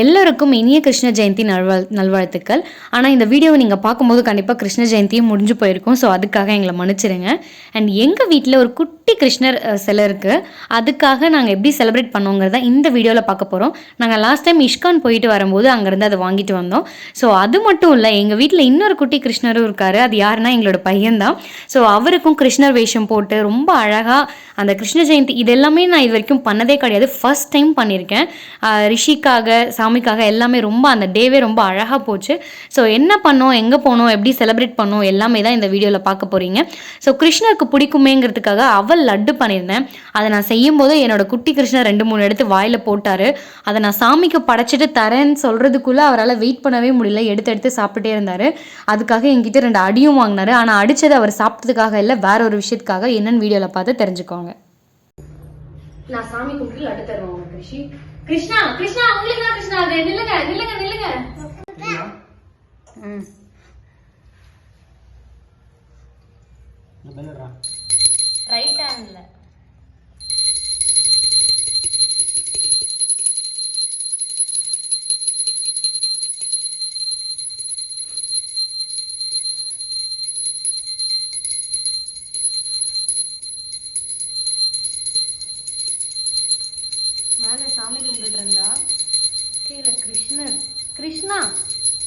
எல்லோருக்கும் இனிய கிருஷ்ண ஜெயந்தி நல்வாழ் நல்வாழ்த்துக்கள். ஆனால் இந்த வீடியோவை நீங்கள் பார்க்கும்போது கண்டிப்பாக கிருஷ்ண ஜெயந்தியும் முடிஞ்சு போயிருக்கும். ஸோ அதுக்காக எங்களை மன்னிச்சிடுங்க அண்ட் எங்கள் வீட்டில் ஒரு குட்டி கிருஷ்ணர் சிலை இருக்குது அதுக்காக நாங்கள் எப்படி செலிப்ரேட் பண்ணோங்கிறத இந்த வீடியோவில் பார்க்க போகிறோம் நாங்கள் லாஸ்ட் டைம் இஷ்கான் போயிட்டு வரும்போது அங்கேருந்து அதை வாங்கிட்டு வந்தோம். ஸோ அது மட்டும் இல்லை எங்கள் வீட்டில் இன்னொரு குட்டி கிருஷ்ணரும் இருக்காரு. அது யாருன்னா எங்களோட பையன்தான். ஸோ அவருக்கும் கிருஷ்ணர் வேஷம் போட்டு ரொம்ப அழகாக அந்த கிருஷ்ண ஜெயந்தி இது எல்லாமே நான் இது வரைக்கும் பண்ணதே கிடையாது. ஃபர்ஸ்ட் டைம் பண்ணியிருக்கேன் ரிஷிக்காக சாமிக்காக எல்லாமே ரொம்ப அந்த டேவே ரொம்ப அழகாக போச்சு. ஸோ என்ன பண்ணோம் எங்கே போனோம் எப்படி செலிப்ரேட் பண்ணோம் எல்லாமே தான் இந்த வீடியோவில் பார்க்க போகிறீங்க ஸோ கிருஷ்ணருக்கு பிடிக்குமேங்கிறதுக்காக அவள் லட்டு பண்ணியிருந்தேன். அதை நான் செய்யும் போது என்னோட குட்டி கிருஷ்ணர் ரெண்டு மூணு எடுத்து வாயில் போட்டார். அதை நான் சாமிக்கு படைச்சிட்டு தரேன்னு சொல்கிறதுக்குள்ளே அவரால் வெயிட் பண்ணவே முடியல. எடுத்து எடுத்து சாப்பிட்டுட்டே இருந்தார். அதுக்காக என்கிட்ட ரெண்டு அடியும் வாங்கினாரு. ஆனால் அடித்தது அவர் சாப்பிட்டதுக்காக இல்லை வேற ஒரு விஷயத்துக்காக என்னன்னு வீடியோவில் பார்த்து தெரிஞ்சுக்கோங்க. நான் சாமி கும்பிட்டு லட்டு தருவேன் உங்களுக்கு ரிஷி. கிருஷ்ணா கிருஷ்ணா உங்களுக்கு தான் கிருஷ்ணா அது நில்லுங்க நில்லுங்க நில்லுங்க. ம். ரைட் ஹேண்ட்ல கிருஷ்ணர் கிருஷ்ணா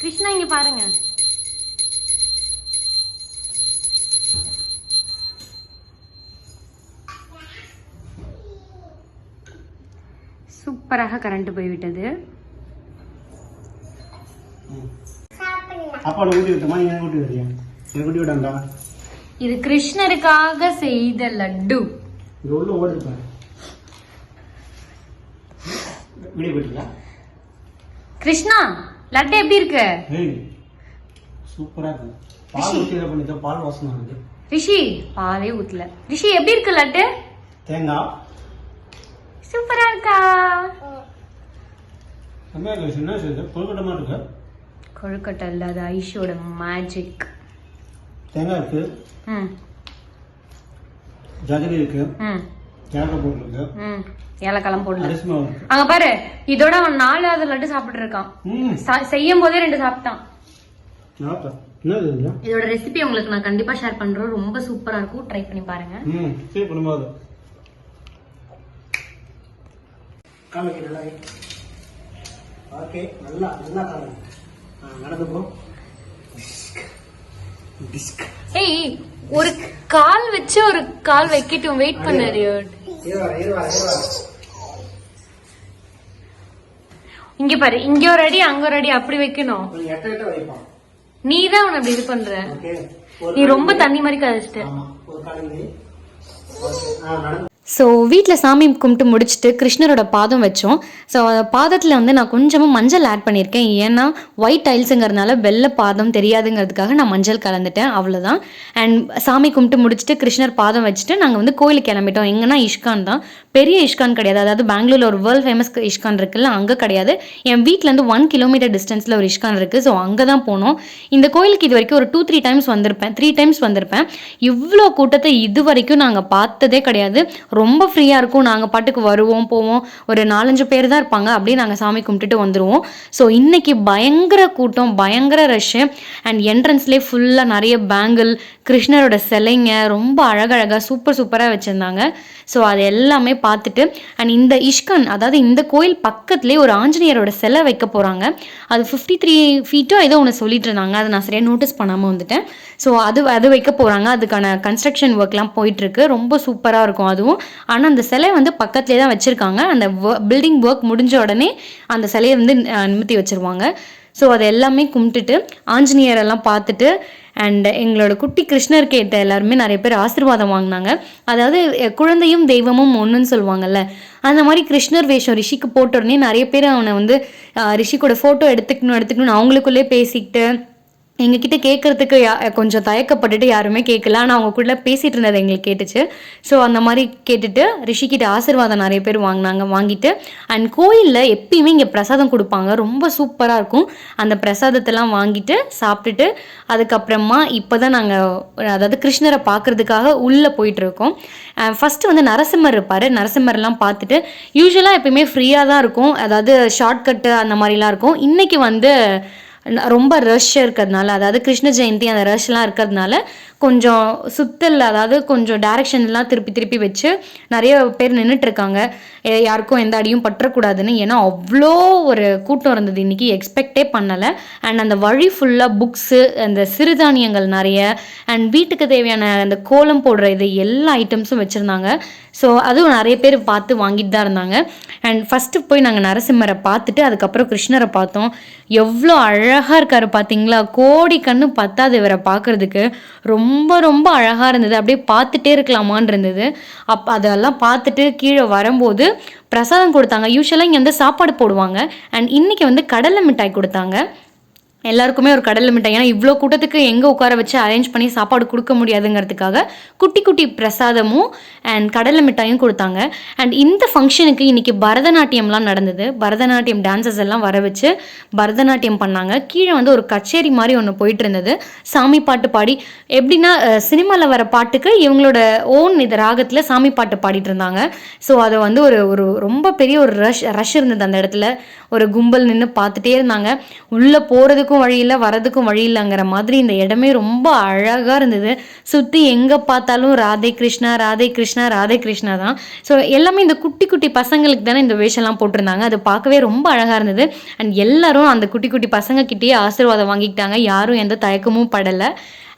கிருஷ்ணா இங்க பாருங்க. சூப்பராக கரண்ட் போய்விட்டது. அப்பாவோட ஊட்டி விட்டமா நீங்க ஊட்டி விடுறியா ஊட்டி விடாண்டா இது கிருஷ்ணருக்காக செய்த லட்டு. இது உள்ள ஓடிருப்பேன் வீடியோ போயிட்டீங்களா? கிருஷ்ணா லட்டு எப்படி இருக்கு? சூப்பரா இருக்கு. பால் பண்ணிட்டு வாசனை வருது. ரிஷி பாலே ஊத்தல. ரிஷி எப்படி இருக்கு லட்டு? தேங்காய். சூப்பரா இருக்கா? செம்மையா இருக்கு சின்ன வயசு கொழுக்கட்டமா இருக்கு. கொழுக்கட்டை இல்ல அது ஐஷோட மேஜிக் தேங்காய் இருக்கு. ம். ஜகரி இருக்கு. ம். ஏலக்காய் போட்டு இருக்கு. ம். ஏலக்காலம் போடல. அங்க பாரு இதோட அவன் நாலாவது லட்டு சாப்பிட்டு இருக்கான். செய்யும் போதே ரெண்டு சாப்பிட்டான். நாப்பா என்னது இது? இதோட ரெசிபி உங்களுக்கு நான் கண்டிப்பா ஷேர் பண்றேன். ரொம்ப சூப்பரா இருக்கும். ட்ரை பண்ணி பாருங்க. ஓகே நல்லா நல்லா ஏய் ஒரு கால் வச்சு ஒரு கால் வைக்கட்டும். வெயிட் இருவா இங்க பாரு இங்க ஒரு அடி அங்க ஒரு அடி அப்படி வைக்கணும். நீ தான் அவனை அப்படி இது பண்ற. நீ ரொம்ப தண்ணி மாதிரி கதைச்சிட்ட ஸோ வீட்டில் சாமி கும்பிட்டு முடிச்சுட்டு கிருஷ்ணரோட பாதம் வச்சோம். ஸோ பாதத்தில் வந்து நான் கொஞ்சமாக மஞ்சள் ஆட் பண்ணியிருக்கேன். ஏன்னா ஒயிட் டைல்ஸுங்கிறதுனால வெள்ளை பாதம் தெரியாதுங்கிறதுக்காக நான் மஞ்சள் கலந்துட்டேன். அவ்வளோதான் அண்ட் சாமி கும்பிட்டு முடிச்சுட்டு கிருஷ்ணர் பாதம் வச்சுட்டு நாங்கள் வந்து கோயிலுக்கு கிளம்பிட்டோம். எங்கன்னா இஷ்கான் தான். பெரிய இஷ்கான் கிடையாது. அதாவது பெங்களூரில் ஒரு வேர்ல்ட் ஃபேமஸ் இஷ்கான் இருக்குல்ல அங்கே கிடையாது. என் வீட்டிலேருந்து ஒன் கிலோமீட்டர் டிஸ்டன்ஸில் ஒரு இஷ்கான் இருக்குது ஸோ அங்கே தான் போனோம். இந்த கோயிலுக்கு இது வரைக்கும் ஒரு டூ த்ரீ டைம்ஸ் வந்திருப்பேன். த்ரீ டைம்ஸ் வந்திருப்பேன். இவ்வளோ கூட்டத்தை இது வரைக்கும் நாங்கள் பார்த்ததே கிடையாது. ரொம்ப ஃப்ரீயாக இருக்கும். நாங்கள் பாட்டுக்கு வருவோம் போவோம். ஒரு நாலஞ்சு பேர் தான் இருப்பாங்க. அப்படியே நாங்கள் சாமி கும்பிட்டுட்டு வந்துடுவோம் ஸோ இன்றைக்கி பயங்கர கூட்டம் பயங்கர ரஷ்ஷு அண்ட் என்ட்ரன்ஸ்லேயே ஃபுல்லாக நிறைய பேங்கிள் கிருஷ்ணரோட சிலைங்க. ரொம்ப அழகழகாக சூப்பர் சூப்பராக வச்சுருந்தாங்க. ஸோ அது எல்லாமே பார்த்துட்டு அண்ட் இந்த இஷ்கான் அதாவது இந்த கோயில் பக்கத்துலேயே ஒரு ஆஞ்சநேயரோட சிலை வைக்க போகிறாங்க அது ஃபிஃப்டி த்ரீ ஃபீட்டோ ஏதோ ஒன்று சொல்லிட்டு இருந்தாங்க. அதை நான் சரியாக நோட்டீஸ் பண்ணாமல் வந்துட்டேன். ஸோ அது அது வைக்க போகிறாங்க அதுக்கான கன்ஸ்ட்ரக்ஷன் ஒர்க்லாம் போயிட்டுருக்கு ரொம்ப சூப்பராக இருக்கும். அதுவும் ஆனால் அந்த சிலை வந்து பக்கத்துலேயே தான் வச்சுருக்காங்க. அந்த பில்டிங் ஒர்க் முடிஞ்ச உடனே அந்த சிலையை வந்து நிமித்தி வச்சுருவாங்க. ஸோ அது எல்லாமே கும்பிட்டுட்டு ஆஞ்சநேயர் எல்லாம் பார்த்துட்டு அண்ட் எங்களோட குட்டி கிருஷ்ணர் கேட்ட எல்லாருமே நிறைய பேர் ஆசீர்வாதம் வாங்கினாங்க. அதாவது குழந்தையும் தெய்வமும் ஒன்றுன்னு சொல்லுவாங்கல்ல. அந்த மாதிரி கிருஷ்ணர் வேஷம் ரிஷிக்கு போட்ட உடனே நிறைய பேர் அவனை வந்து ரிஷிக்கோட ஃபோட்டோ எடுத்துக்கணும் எடுத்துக்கணும்னு அவங்களுக்குள்ளே பேசிக்கிட்டு எங்ககிட்ட கேட்குறதுக்கு யா கொஞ்சம் தயக்கப்பட்டுட்டு யாருமே கேட்கல ஆனால் அவங்க கூட பேசிகிட்டு இருந்தது எங்களுக்கு கேட்டுச்சு. ஸோ அந்த மாதிரி கேட்டுட்டு ரிஷிக்கிட்ட ஆசீர்வாதம் நிறைய பேர் வாங்கினாங்க வாங்கிட்டு. அண்ட் கோயிலில் எப்பயுமே இங்கே பிரசாதம் கொடுப்பாங்க. ரொம்ப சூப்பராக இருக்கும். அந்த பிரசாதத்தெல்லாம் வாங்கிட்டு சாப்பிட்டுட்டு அதுக்கப்புறமா இப்போ தான் நாங்கள் அதாவது கிருஷ்ணரை பார்க்குறதுக்காக உள்ளே போயிட்டுருக்கோம். ஃபஸ்ட்டு வந்து நரசிம்மர் இருப்பார். நரசிம்மர்லாம் பார்த்துட்டு யூஸ்வலாக எப்பயுமே ஃப்ரீயாக தான் இருக்கும். அதாவது ஷார்ட்கட்டு அந்த மாதிரிலாம் இருக்கும். இன்றைக்கி வந்து ரொம்ப ரஷ் இருக்கிறதுனால அதாவது கிருஷ்ண ஜெயந்தி அந்த ரஷ்லாம் இருக்கிறதுனால கொஞ்சம் சுத்தல் அதாவது கொஞ்சம் டைரக்ஷன்லாம் திருப்பி திருப்பி வச்சு நிறைய பேர் நின்றுட்டு இருக்காங்க யாருக்கும் எந்த அடியும் பற்றக்கூடாதுன்னு. ஏன்னா அவ்வளோ ஒரு கூட்டம் இருந்தது. இன்னைக்கு எக்ஸ்பெக்டே பண்ணலை. அண்ட் அந்த வழி ஃபுல்லாக புக்ஸு அந்த சிறுதானியங்கள் நிறைய அண்ட் வீட்டுக்கு தேவையான அந்த கோலம் போடுற இது எல்லா ஐட்டம்ஸும் வச்சுருந்தாங்க. ஸோ அதுவும் நிறைய பேர் பார்த்து வாங்கிட்டு தான் இருந்தாங்க. அண்ட் ஃபஸ்ட்டு போய் நாங்கள் நரசிம்மரை பார்த்துட்டு அதுக்கப்புறம் கிருஷ்ணரை பார்த்தோம். எவ்வளோ அழகாக இருக்கார் பார்த்தீங்களா? கோடி கண்ணு பத்தாது இவரை பார்க்கறதுக்கு. ரொம்ப ரொம்ப அழகாக இருந்தது. அப்படியே பார்த்துட்டே இருக்கலாமான் இருந்தது. அப் அதெல்லாம் பார்த்துட்டு கீழே வரும்போது பிரசாதம் கொடுத்தாங்க. யூஸ்வலாக இங்கே வந்து சாப்பாடு போடுவாங்க. அண்ட் இன்றைக்கி வந்து கடலை மிட்டாய் கொடுத்தாங்க. எல்லாருக்குமே ஒரு கடலில் மிட்டாய். ஏன்னா இவ்வளோ கூட்டத்துக்கு எங்கே உட்கார வச்சு அரேஞ்ச் பண்ணி சாப்பாடு கொடுக்க முடியாதுங்கிறதுக்காக குட்டி குட்டி பிரசாதமும் அண்ட் கடலை மிட்டாயும் கொடுத்தாங்க. அண்ட் இந்த ஃபங்க்ஷனுக்கு இன்றைக்கி பரதநாட்டியம்லாம் நடந்தது. பரதநாட்டியம் டான்சஸ் எல்லாம் வர வச்சு பரதநாட்டியம் பண்ணாங்க. கீழே வந்து ஒரு கச்சேரி மாதிரி ஒன்று போயிட்டு இருந்தது. சாமி பாட்டு பாடி எப்படின்னா சினிமாவில் வர பாட்டுக்கு இவங்களோட ஓன் இது ராகத்தில் சாமி பாட்டு பாடிட்டு இருந்தாங்க. ஸோ அதை வந்து ஒரு ஒரு ரொம்ப பெரிய ஒரு ரஷ் ரஷ் இருந்தது அந்த இடத்துல. ஒரு கும்பல் நின்று பார்த்துட்டே இருந்தாங்க. உள்ளே போகிறதுக்கும் வழி இல்லை வரதுக்கும் வழி இல்லைங்கிற மாதிரி இந்த இடமே ரொம்ப அழகாக இருந்தது. சுற்றி எங்கே பார்த்தாலும் ராதே கிருஷ்ணா ராதே கிருஷ்ணா ராதே கிருஷ்ணா தான். ஸோ எல்லாமே இந்த குட்டி குட்டி பசங்களுக்கு தானே இந்த வேஷம்லாம் போட்டிருந்தாங்க. அது பார்க்கவே ரொம்ப அழகாக இருந்தது. அண்ட் எல்லாரும் அந்த குட்டி குட்டி பசங்கக்கிட்டேயே ஆசீர்வாதம் வாங்கிக்கிட்டாங்க. யாரும் எந்த தயக்கமும் படலை.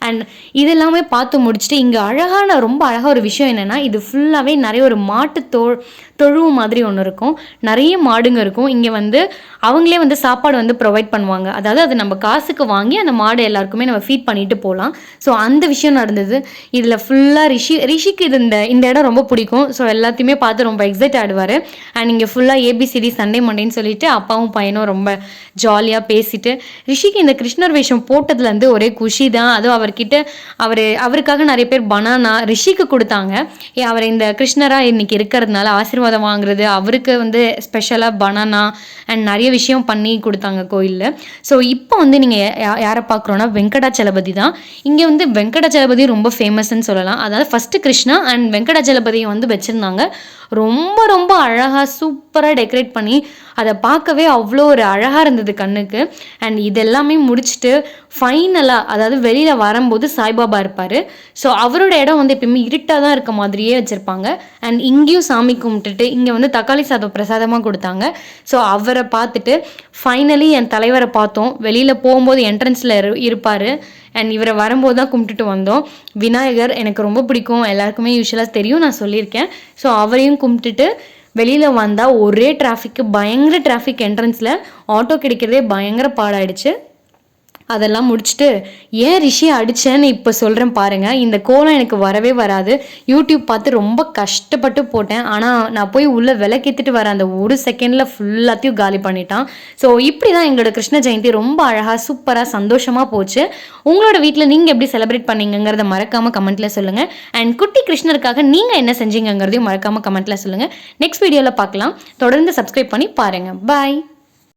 அண்ட் இதெல்லாமே பார்த்து முடிச்சுட்டு இங்கே அழகான ரொம்ப அழகாக ஒரு விஷயம் என்னென்னா இது ஃபுல்லாகவே நிறைய ஒரு மாட்டு தொழுவு மாதிரி ஒன்று இருக்கும். நிறைய மாடுங்க இருக்கும். இங்கே வந்து அவங்களே வந்து சாப்பாடு வந்து ப்ரொவைட் பண்ணுவாங்க. அதாவது அது நம்ம காசுக்கு வாங்கி அந்த மாடு எல்லாருக்குமே நம்ம ஃபீட் பண்ணிட்டு போகலாம் ஸோ அந்த விஷயம் நடந்தது. இதில் ஃபுல்லாக ரிஷி ரிஷிக்கு இது இந்த இந்த இடம் ரொம்ப பிடிக்கும். ஸோ எல்லாத்தையுமே பார்த்து ரொம்ப எக்ஸைட் ஆடுவார் அண்ட் இங்கே ஃபுல்லாக ஏபிசிடி சண்டே மண்டேன்னு சொல்லிட்டு அப்பாவும் பையனும் ரொம்ப ஜாலியாக பேசிட்டு ரிஷிக்கு இந்த கிருஷ்ணர் வேஷம் போட்டதுலேருந்து ஒரே குஷி தான். அதுவும் அவர்கிட்ட அவர் அவருக்காக நிறைய பேர் பனானா ரிஷிக்கு கொடுத்தாங்க. ஏ, அவர் இந்த கிருஷ்ணராக இன்னைக்கு இருக்கிறதுனால ஆசீர்வாதம் வாங்குறது அவருக்கு வந்து ஸ்பெஷலாக பனானா அண்ட் நிறைய விஷயம் பண்ணி கொடுத்தாங்க கோயிலில். ஸோ இப்போ வந்து நீங்கள் யாரை பார்க்குறோன்னா வெங்கடாச்சலபதி தான். இங்கே வந்து வெங்கடாச்சலபதி ரொம்ப ஃபேமஸ்ன்னு சொல்லலாம். அதாவது ஃபஸ்ட்டு கிருஷ்ணா அண்ட் வெங்கடாச்சலபதியை வந்து வச்சுருந்தாங்க. ரொம்ப ரொம்ப அழகாக சூப்பராக டெக்கரேட் பண்ணி அதை பார்க்கவே அவ்வளோ ஒரு அழகாக இருந்தது கண்ணுக்கு. அண்ட் இதெல்லாமே முடிச்சுட்டு ஃபைனலாக அதாவது வெளியில் வரும்போது சாய்பாபா இருப்பார். ஸோ அவரோட இடம் வந்து எப்பயுமே இருட்டாக தான் இருக்க மாதிரியே வச்சுருப்பாங்க. அண்ட் இங்கேயும் சாமி கும்பிட்டுட்டு இங்கே வந்து தக்காளி சாதம் பிரசாதமாக கொடுத்தாங்க. ஸோ அவரை பார்த்துட்டு ஃபைனலி என் தலைவரை பார்த்தோம். வெளியில் போகும்போது என்ட்ரன்ஸில் இரு இருப்பார். அண்ட் இவரை வரும்போது தான் கும்பிட்டுட்டு வந்தோம். விநாயகர் எனக்கு ரொம்ப பிடிக்கும். எல்லாருக்குமே யூஸ்வலாக தெரியும். நான் சொல்லியிருக்கேன். ஸோ அவரையும் கும்பிட்டுட்டு வெளியில் வந்தால் ஒரே டிராஃபிக்கு பயங்கர டிராஃபிக் என்ட்ரன்ஸில் ஆட்டோ கிடைக்கிறதே பயங்கர பாடாயிடுச்சு. அதெல்லாம் முடிச்சுட்டு ஏன் ரிஷி அடித்தேன்னு இப்போ சொல்கிறேன் பாருங்கள் இந்த கோலம் எனக்கு வரவே வராது. யூடியூப் பார்த்து ரொம்ப கஷ்டப்பட்டு போட்டேன். ஆனால் நான் போய் உள்ளே விளக்கேற்றிட்டு வர அந்த ஒரு செகண்டில் ஃபுல்லாத்தையும் காலி பண்ணிட்டான். ஸோ இப்படி தான் எங்களோட கிருஷ்ண ஜெயந்தி ரொம்ப அழகாக சூப்பராக சந்தோஷமாக போச்சு. உங்களோட வீட்டில் நீங்கள் எப்படி செலிப்ரேட் பண்ணீங்கங்கிறத மறக்காமல் கமெண்ட்டில் சொல்லுங்கள் அண்ட் குட்டி கிருஷ்ணருக்காக நீங்கள் என்ன செஞ்சீங்கங்கிறதையும் மறக்காமல் கமெண்ட்டில் சொல்லுங்கள் நெக்ஸ்ட் வீடியோவில் பார்க்கலாம். தொடர்ந்து சப்ஸ்கிரைப் பண்ணி பாருங்கள் பாய்